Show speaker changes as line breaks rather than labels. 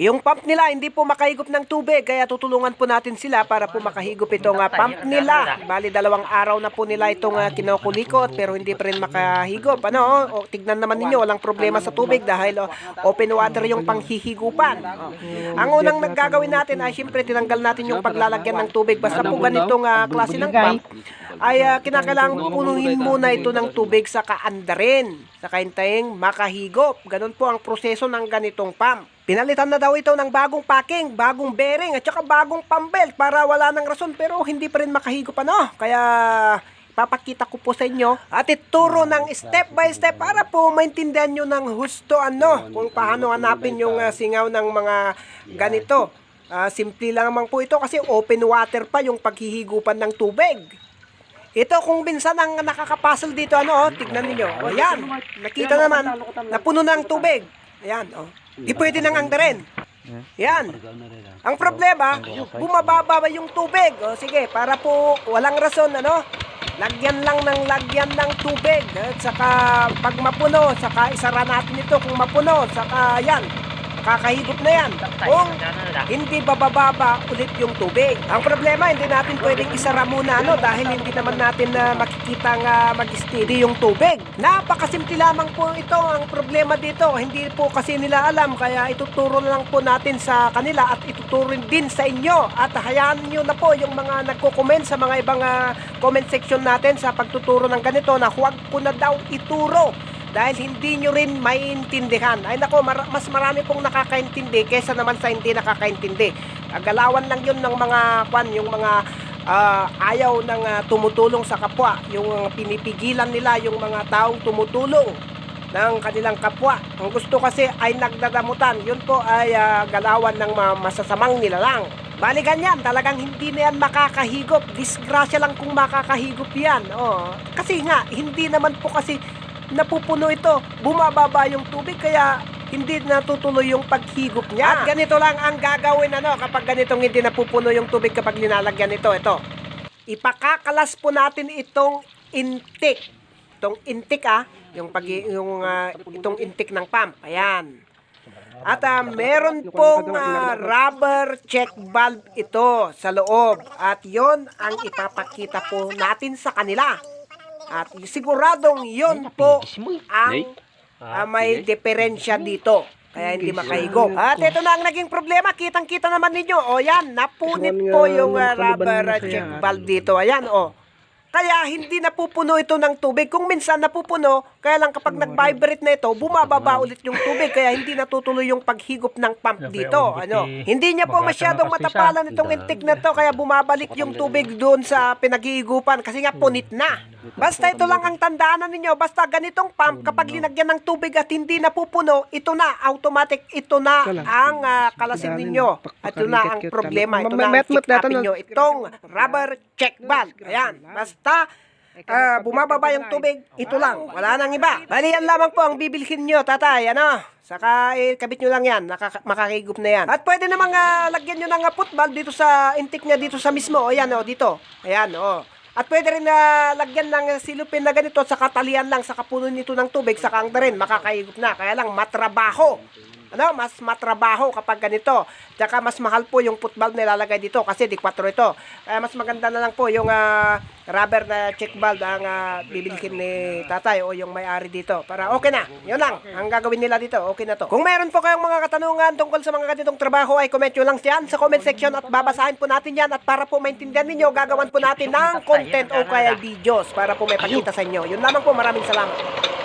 Yung pump nila hindi po makahigop ng tubig kaya tutulungan po natin sila para po makahigop itong ah, pump nila. Bali dalawang araw na po nila itong uh, kinukulikot pero hindi pa rin makahigop. Ano, oh, oh, tignan naman ninyo walang problema sa tubig dahil oh, open water yung panghihigupan. Oh. Ang unang naggagawin natin ay siyempre tinanggal natin yung paglalagyan ng tubig. Basta po ganitong ah, klase ng pump ay ah, kinakailangan punuhin muna ito ng tubig sa kaandarin. Sa kaintayeng makahigop. Ganun po ang proseso ng ganitong pump. Pinalitan na daw ito ng bagong packing, bagong bearing, at saka bagong pambelt para wala ng rason pero hindi pa rin makahigop ano. Kaya papakita ko po sa inyo at ituro ng step by step para po maintindihan nyo ng husto ano kung paano hanapin yung ah, singaw ng mga ganito. Ah, simple lang naman po ito kasi open water pa yung paghihigupan ng tubig. Ito kung minsan ang nakakapasol dito ano, oh, tignan niyo. O yan, nakita naman, napuno na ang tubig. Ayan, oh. Di pwede nang angdarin. Yan. Ang problema, bumababa yung tubig. O sige, para po walang rason, ano, lagyan lang ng lagyan ng tubig. At saka pag mapuno, saka isara natin ito kung mapuno. Saka yan, kakahigop na yan. Kung hindi babababa ulit yung tubig. Ang problema, hindi natin pwedeng isara muna ano dahil hindi naman natin na makikita nga mag-steady yung tubig. Napakasimple lamang po ito ang problema dito. Hindi po kasi nila alam kaya ituturo na lang po natin sa kanila at ituturo din sa inyo. At hayaan nyo na po yung mga nagko-comment sa mga ibang ah, comment section natin sa pagtuturo ng ganito na huwag ko na daw ituro dahil hindi nyo rin maiintindihan. Ay nako, mar- mas marami pong nakakaintindi kesa naman sa hindi nakakaintindi. Galawan lang yun ng mga kwan, yung mga ah, ayaw ng ah, tumutulong sa kapwa, yung pinipigilan nila yung mga taong tumutulong ng kanilang kapwa. Ang gusto kasi ay nagdadamutan. Yun po ay ah, galawan ng masasamang nilalang. Bali ganyan, talagang hindi na yan makakahigop. Disgrasya lang kung makakahigop yan. Oh. Kasi nga, hindi naman po kasi napupuno ito. Bumababa yung tubig kaya hindi natutuloy yung paghigop niya. At ganito lang ang gagawin ano kapag ganitong hindi napupuno yung tubig kapag linalagyan ito. Ito. Ipakakalas po natin itong intik. Itong intik ah, yung pag yung ah, itong intik ng pump. Ayan. At ah, meron pong ah, rubber check valve ito sa loob. At yon ang ipapakita po natin sa kanila. At siguradong yon po ang ah, may diferensya dito. Kaya hindi makahigop. At ito na ang naging problema. Kitang-kita naman ninyo. O yan, napunit po yung ah, rubber ah, check valve dito. Ayan, o. Kaya hindi napupuno ito ng tubig. Kung minsan napupuno, kaya lang kapag nag-vibrate na ito, bumababa ulit yung tubig. Kaya hindi natutuloy yung paghigop ng pump dito. Ano? Hindi niya po masyadong matapalan itong intik na to. Kaya bumabalik yung tubig doon sa pinaghihigupan. Kasi nga punit na. Basta ito lang ang tandaan ninyo. Basta ganitong pump, kapag linagyan ng tubig at hindi napupuno, ito na, automatic, ito na ang ah, kalasin ninyo. At ito na ang problema. Ito na ang check upin nyo. Itong rubber check valve. Ayan. Basta, ah, bumababa yung tubig, ito lang. Wala nang iba. Bali yan lamang po ang bibilhin nyo, tatay. Ano? Saka eh, kabit nyo lang yan. Nakaka- makakigup na yan. At pwede namang ah, lagyan nyo ng ah, football dito sa intik niya dito sa mismo. O yan, o, dito. Ayan, o. At pwede rin na lagyan ng silupin na ganito sa katalian lang sa kapuno nito ng tubig sa kangda rin. Makakahigop na. Kaya lang matrabaho. Ano, mas matrabaho kapag ganito. Tsaka mas mahal po yung football na ilalagay dito kasi di 4 ito. Kaya mas maganda na lang po yung ah, rubber na check valve ang uh, bibilhin ni tatay o yung may-ari dito. Para okay na. Yun lang. Ang gagawin nila dito, okay na to. Kung meron po kayong mga katanungan tungkol sa mga ganitong trabaho ay comment nyo lang yan sa comment section at babasahin po natin yan at para po maintindihan ninyo, gagawan po natin ng content o kaya videos para po may pakita sa inyo. Yun lamang po. Maraming salamat.